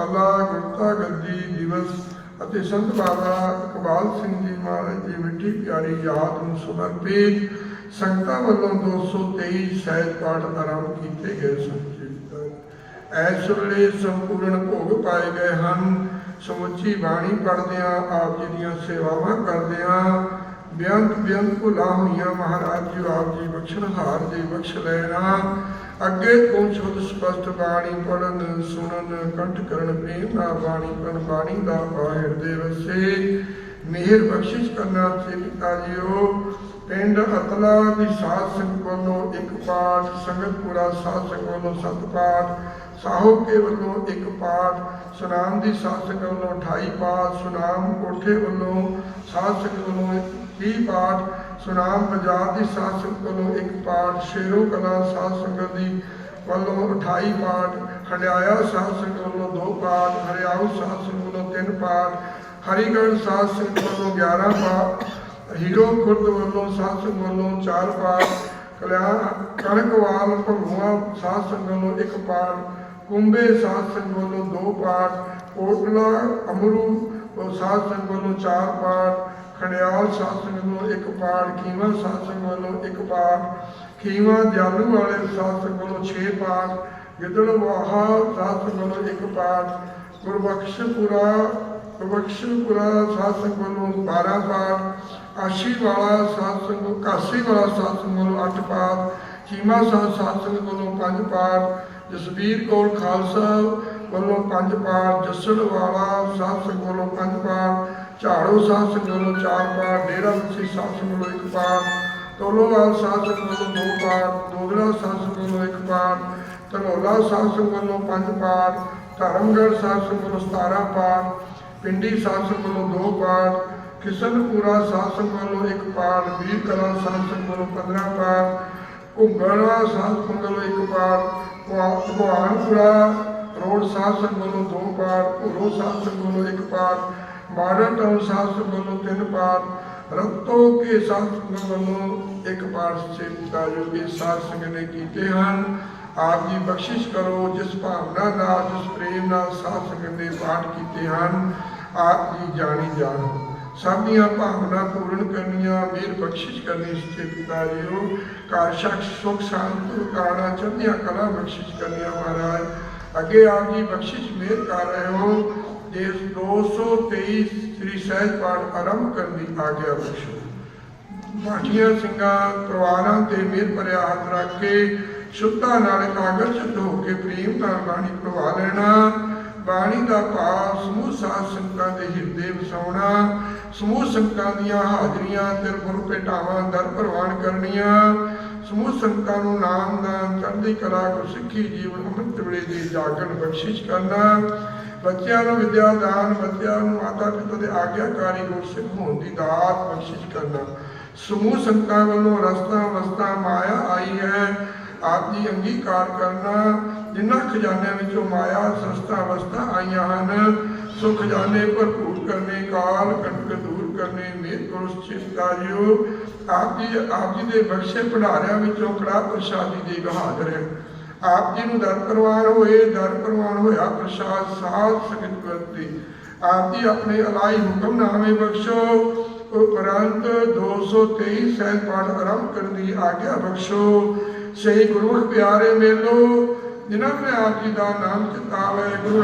ਆਲਾ ਗੁਰਤਾ ਗੱਦੀ ਦਿਵਸ ਅਤੇ ਸੰਤ ਬਾਬਾ ਇਕਬਾਲ ਸਿੰਘ ਜੀ ਮਹਾਰਾਜ ਦੀ ਮਿੱਠੀ ਪਿਆਰੀ ਯਾਦ ਨੂੰ ਸਮਰਪਿਤ ਸੰਗਤਾਂ ਵੱਲੋਂ 223 ਸਹਿਜ ਪਾਠ ਆਰੰਭ ਕੀਤੇ ਗਏ ਸਨ। ਐਸ ਵੇਲੇ ਸੰਪੂਰਨ ਭੋਗ ਪਾਏ ਗਏ ਹਨ। ਸਮੁੱਚੀ ਬਾਣੀ ਪੜ੍ਹਦਿਆਂ ਆਪ ਜੀ ਦੀਆਂ ਸੇਵਾਵਾਂ ਕਰਦਿਆਂ ਬੇਅੰਤ ਬੇਅੰਤ ਭੁਲਾ ਹੋਈਆਂ ਮਹਾਰਾਜ ਜੀ, ਆਪ ਜੀ ਬਖਸ਼ਣਹਾਰ ਜੀ ਬਖਸ਼ ਲੈਣਾ। ਅੱਗੇ ਤੋਂ ਸਪਸ਼ਟ ਬਾਣੀ ਪੜਨ ਸੁਣਨ, ਕੰਠ ਕਰਨ, ਪ੍ਰੇਮ ਨਾਲ ਬਾਣੀ ਪੜਨ ਬਾਣੀ ਦਾ ਹਿਰਦੇ ਵਸੇ। ਮਿਹਰ ਬਖਸ਼ਿਸ਼ ਕਰਨਾ ਸੇ ਪਿਤਾ ਜੀਓ। ਪਿੰਡ ਅਤਲਾ ਦੀ ਸਾਧ ਸੰਗਤ ਵੱਲੋਂ ਇੱਕ ਪਾਠ, ਸੰਗਤਪੁਰਾ ਸਾਧ ਸੰਗਤ ਵੱਲੋਂ ਸੱਤ ਪਾਠ ਸਾਹਿਬ ਕੇ ਵੱਲੋਂ ਇੱਕ ਪਾਠ ਸੁਨਾਮ ਦੀ ਸਾਧ ਸੰਗਤ ਵੱਲੋਂ 28 ਪਾਠ, ਸੁਨਾਮ ਕੋਠੇ ਵੱਲੋਂ ਸਾਧ ਵੱਲੋਂ 30 ਪਾਠ, ਸੁਨਾਮ ਪੰਜਾਬ ਦੀ ਸਾਧ ਵੱਲੋਂ ਇੱਕ ਪਾਠ, ਸ਼ੇਰੋ ਕਲਾ ਸਾਧ ਸੰਗਤ ਦੀ ਵੱਲੋਂ 28 ਪਾਠ ਹੰਡਿਆਇਆ ਸਾਧ ਵੱਲੋਂ ਦੋ ਪਾਠ ਹਰਿਆਊ ਸਾਧ ਵੱਲੋਂ ਤਿੰਨ ਪਾਠ, ਹਰੀਗੜ੍ਹ ਸਾਧ ਸੰਗਤ ਵੱਲੋਂ 11 ਪਾਠ, ਹੀਰੋ ਖੁਰਦ ਵੱਲੋਂ ਸਾਧ ਵੱਲੋਂ ਚਾਰ ਪਾਠ ਕਲਿਆਣ ਕਣਕਵਾਲ ਭਗਵਾ ਸਾਧ ਵੱਲੋਂ ਇੱਕ ਪਾਠ, ਕੁੰਬੇ ਸਾਧ ਸੰਗਤ ਵੱਲੋਂ ਦੋ ਪਾਠ, ਕੋਟਲਾ ਅਮਰੂ ਉਹ ਸਾਧ ਸੰਗਤ ਵੱਲੋਂ ਚਾਰ ਪਾਠ, ਖੰਡਿਆਲ ਸਾਧ ਸੰਗਤ ਵੱਲੋਂ ਇੱਕ ਪਾਠ, ਖੀਵਾ ਸਾਧ ਸੰਗਤ ਵੱਲੋਂ ਇੱਕ ਪਾਠ, ਖੀਵਾ ਦਿਆਲੂ ਵਾਲੇ ਸਾਧ ਸੰਗਤ ਵੱਲੋਂ 6 ਪਾਠ ਗਿੱਦੜਵਾਹਾ ਸਾਧ ਸੰਗਤ ਵੱਲੋਂ ਇੱਕ ਪਾਠ, ਗੁਰਬਖਸ਼ਪੁਰਾ ਗੁਰਬਖਸ਼ਪੁਰਾ ਸਾਧ ਸੰਗਤ ਵੱਲੋਂ 12 ਪਾਠ, ਆਸ਼ੀ ਵਾਲਾ ਸਾਧ ਸੰਗਤ ਕਾਸੀ ਵਾਲਾ ਸਾਧ ਸੰਗਤ ਵੱਲੋਂ 8 ਪਾਠ, ਚੀਮਾ ਸਾਹਿਬ ਸਾਧ ਸੰਗਤ ਵੱਲੋਂ 5 ਪਾਠ, ਜਸਬੀਰ ਕੌਰ ਖਾਲਸਾ ਵੱਲੋਂ ਪੰਜ ਪਾਠ ਜੱਸੜ ਵਾਲਾ ਸਾਧ ਸੰਗਤ ਵੱਲੋਂ 5 ਪਾਠ ਝਾੜੂ ਸਾਧ ਸੰਗਤ ਵੱਲੋਂ 4 ਪਾਠ ਡੇਰਾ ਮੁਖੀ ਸਾਧ ਸੰਗਤ ਵੱਲੋਂ 1 ਪਾਠ ਤੋਲੋਵਾਲ ਸਾਧ ਸੰਗਤ ਵੱਲੋਂ 2 ਪਾਠ ਦੋਗਲਾ ਸਾਧ ਸੰਗਤ ਵੱਲੋਂ 1 ਪਾਠ ਧਨੌਲਾ ਸਾਧ ਸੰਗਤ ਵੱਲੋਂ 5 ਪਾਠ ਧਰਮਗੜ੍ਹ ਸਾਧ ਵੱਲੋਂ 17 ਪਾਠ ਪਿੰਡੀ ਸਾਧ ਸੰਗਤ ਵੱਲੋਂ 2 ਪਾਠ ਕਿਸ਼ਨਪੁਰਾ ਸਾਧ ਸੰਗਤ ਵੱਲੋਂ 1 ਪਾਠ ਵੀਰ ਕਲਾ ਸਾਧ ਸੰਗਤ ਵੱਲੋਂ 15 ਪਾਠ ਘੁੰਗੜਾ ਸਾਧ ਸੰਗਤ ਵੱਲੋਂ 1 ਪਾਠ ਭਗਵਾਨਪੁਰਾ ਰੋਡ ਸਾਧ ਸੰਗਤ ਵੱਲੋਂ 2 ਪਾਠ ਭੋਰੋ ਸਾਧ ਸੰਗਤ ਵੱਲੋਂ 1 ਟਾਊਨ ਸਾਧ ਸੰਗਤ ਵੱਲੋਂ 3 ਪਾਠ ਕੇ ਸਾਧ ਸੰਗਤ ਵੱਲੋਂ 1 ਪਾਠ ਜੋ ਇਹ ਸਾਧ ਸੰਗਤ ਨੇ ਕੀਤੇ ਹਨ। ਆਪ ਜੀ ਬਖਸ਼ਿਸ਼ ਕਰੋ, ਜਿਸ ਭਾਵਨਾ ਨਾਲ, ਜਿਸ ਪ੍ਰੇਮ ਨਾਲ ਸਾਧ ਸੰਗਤ ਨੇ ਪਾਠ ਕੀਤੇ ਹਨ, ਆਪ ਜੀ ਜਾਣੀ ਜਾਣੋ। ਸਭ ਭਾਵਨਾ ਪੂਰਨ ਕਰਨੀਆਂ, ਮੇਰ ਬਖਸ਼ਿਸ਼ ਕਰਨੀ ਸੱਚੇ ਪਿਤਾ ਜੀਓ। ਘਰ, ਸੁਖ ਸ਼ਾਂਤ ਕਾਣਾ, ਚੜ੍ਹਦੀਆਂ ਕਲਾ ਬਖਸ਼ਿਸ਼ ਕਰਨੀਆਂ ਮਹਾਰਾਜ। ਅੱਗੇ ਆਪ ਜੀ ਬਖਸ਼ਿਸ਼ ਮੇਰ ਕਰ ਰਹੇ ਹੋ। ਦੇਸ 223 ਸ੍ਰੀ ਸਹਿਜ ਪਾਠ ਆਰੰਭ ਕਰਨ ਦੀ ਆਗਿਆ ਬਖਸ਼ੋ। ਬਾਟੀਆਂ ਸਿੰਘਾਂ, ਪਰਿਵਾਰਾਂ ਤੇ ਮਿਹਰ ਭਰਿਆ ਹੱਥ ਰੱਖ ਕੇ ਸ਼ੁੱਧਾ ਨਾਲ ਇਕਾਗਰ ਚਿੱਤ ਹੋ ਕੇ ਪ੍ਰੇਮ ਨਾਲ ਬਾਣੀ ਪ੍ਰਵਾ ਲੈਣਾ। ਬਾਣੀ ਦਾ ਭਾਵ ਸਮੂਹ ਸਾਧ ਸੰਗਤਾਂ ਦੇ ਹਿਰਦੇ ਵਸਾਉਣਾ। ਸਮੂਹ ਸੰਗਤਾਂ ਦੀਆਂ ਹਾਜ਼ਰੀਆਂ ਦਿਲ ਗੁਰੂ ਭੇਟਾਵਾਂ ਦਰ ਪ੍ਰਵਾਨ ਕਰਨੀਆਂ। ਸਮੂਹ ਸੰਗਤਾਂ ਨੂੰ ਨਾਮ ਦਾਨ ਚੜ੍ਹਦੀ ਕਲਾ ਸਿੱਖੀ ਜੀਵਨ, ਅੰਮ੍ਰਿਤ ਵੇਲੇ ਦੀ ਜਾਗਣ ਬਖਸ਼ਿਸ਼ ਕਰਨਾ। ਬੱਚਿਆਂ ਨੂੰ ਵਿਦਿਆ ਦਾਨ, ਬੱਚਿਆਂ ਨੂੰ ਮਾਤਾ ਪਿਤਾ ਦੇ ਆਗਿਆਕਾਰੀ ਗੁਰਸਿੱਖ ਹੋਣ ਦੀ ਦਾਤ ਬਖਸ਼ਿਸ਼ ਕਰਨਾ। ਸਮੂਹ ਸੰਗਤਾਂ ਵੱਲੋਂ ਰਸਤਾ, ਵਸਤਾ ਮਾਇਆ ਆਈ ਹੈ ਆਦਿ ਅੰਗੀਕਾਰ ਕਰਨਾ। ਜਿਨ੍ਹਾਂ ਖਜ਼ਾਨਿਆਂ ਵਿੱਚੋਂ ਮਾਇਆ, ਸਸਤਾ, ਵਸਤਾ ਆਈਆਂ ਹਨ, ਸੋ ਖਜ਼ਾਨੇ ਭਰਪੂਰ ਕਰਨੇ, ਕਾਲ ਕੰਟਕ ਦੂਰ ਕਰਨੇ ਮੇਰ ਕਰੋ ਚਿੰਤਾ ਜਿਓ ਆਪ ਜੀ ਆਪ ਜੀ ਦੇ ਬਖਸ਼ੇ ਭੰਡਾਰਿਆਂ ਵਿੱਚੋਂ ਕੜਾ ਪ੍ਰਸ਼ਾਦੀ ਦੇ ਬਹਾਦਰ ਹੈ। ਆਪ ਜੀ ਨੂੰ ਦਰ ਪ੍ਰਵਾਨ ਹੋਏ, ਦਰ ਪ੍ਰਵਾਨ ਹੋਇਆ ਪ੍ਰਸ਼ਾਦ ਸਾਧ ਸੰਗਤ ਕਰਤੀ ਆਪ ਜੀ ਆਪਣੇ ਅਲਾਈ ਹੁਕਮਨਾਮੇ ਬਖਸ਼ੋ। ਉਪਰੰਤ 223 ਸਹਿਜ ਪਾਠ ਆਰੰਭ ਕਰਨ ਦੀ ਆਗਿਆ ਬਖਸ਼ੋ। ਸਹੀ ਗੁਰੂ ਪਿਆਰੇ ਮੇਲੋ, ਜਿਨ੍ਹਾਂ ਨੇ ਆਪ ਜੀ ਦਾ ਨਾਮ ਚਿਤਾਵੇ ਗੁਰੂ